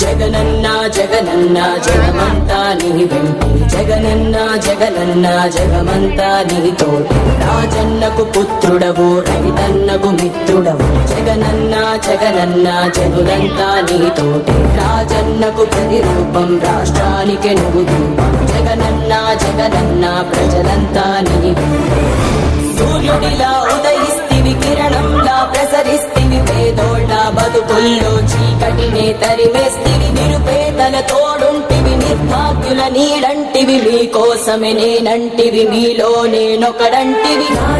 జగనన్న జగనన్న జగమంతా నీ వెంటే. జగనన్న జగనన్న జగమంతా నీ తోటి. రాజన్నకు పుత్రుడవు రైతన్నకు మిత్రుడవు. జగనన్న జగనన్న జగులంతా నీతోటే. రాజన్నకు ప్రతిరూపం రాష్ట్రానికి నువ్వు. జగనన్న జగనన్న ప్రజలంతా నీ సూర్యుడిలా ఉదయిస్తివి కిరణంలా ప్రసరిస్తివి పేదోళ్ళ బతుకుల్లో చీకటినే తరిమేస్తివి నిరుపేదల తోడుంటివి నిర్భాగ్యుల నీడంటివి. మీకోసమే నేనంటివి మీలో నేనొకడంటివి. నా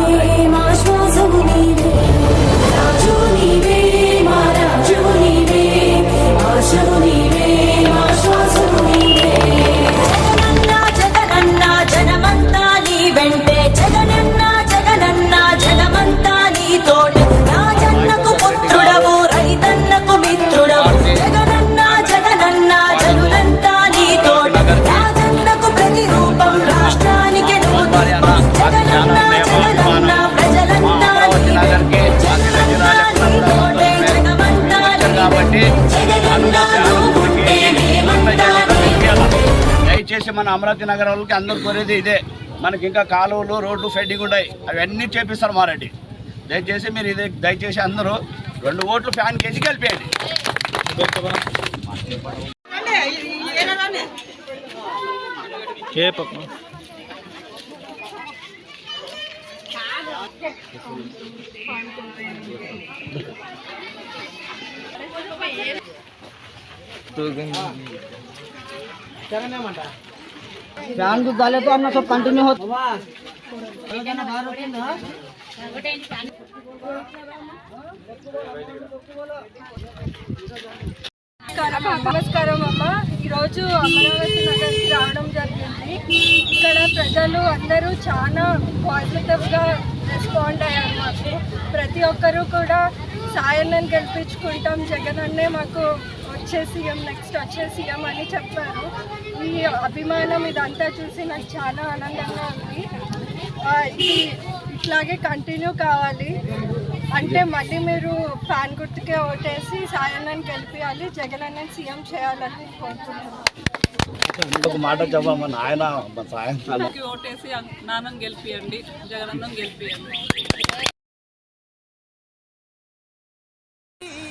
దయచేసి మన అమరావతి నగరం వాళ్ళకి అందరూ కోరేది ఇదే. మనకి ఇంకా కాలువలు రోడ్లు ఫెడ్డింగ్ ఉన్నాయి. అవన్నీ చేపిస్తారు మారెడ్డి. దయచేసి మీరు ఇది దయచేసి అందరూ రెండు ఓట్లు ఫ్యాన్ కేసి గెలిపేయండి. फैन প্রাণ দুধ তাহলে তো আপনার সব কন্টিনিউ నమస్కారం అమ్మ. ఈరోజు అమరావతి నగర్కి రావడం జరిగింది. ఇక్కడ ప్రజలు అందరూ చాలా పాజిటివ్గా రెస్పాండ్ అయ్యారు మాకు. ప్రతి ఒక్కరూ కూడా సాయన్నని గెలిపించుకుంటాం. జగన్ అన్నే మాకు వచ్చే సీఎం నెక్స్ట్ వచ్చే సీఎం అని చెప్పారు. ఈ అభిమానం ఇదంతా చూసి నాకు చాలా ఆనందంగా ఉంది. ఇది ఇట్లాగే కంటిన్యూ కావాలి. అంటే మళ్ళీ మీరు ఫ్యాన్ గుర్తుకే ఓటేసి సాయన్నని గెలిపించాలి జగన్ అన్నని సీఎం చేయాలని కోరుతున్నాను ఒక మాట చెప్పమ్మా ఓటేసి నాన్నని గెలిపియండి జగనన్నను గెలిపియండి.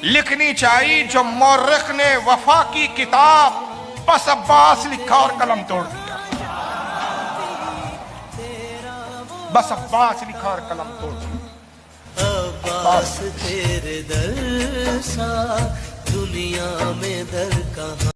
لکھنی چاہیے جو مورخ نے وفا کی کتاب بس عباس لکھا اور قلم توڑ دیا۔ بس عباس لکھا اور قلم توڑ دیا۔ عباس تیرے در سا، دنیا میں در کہاں؟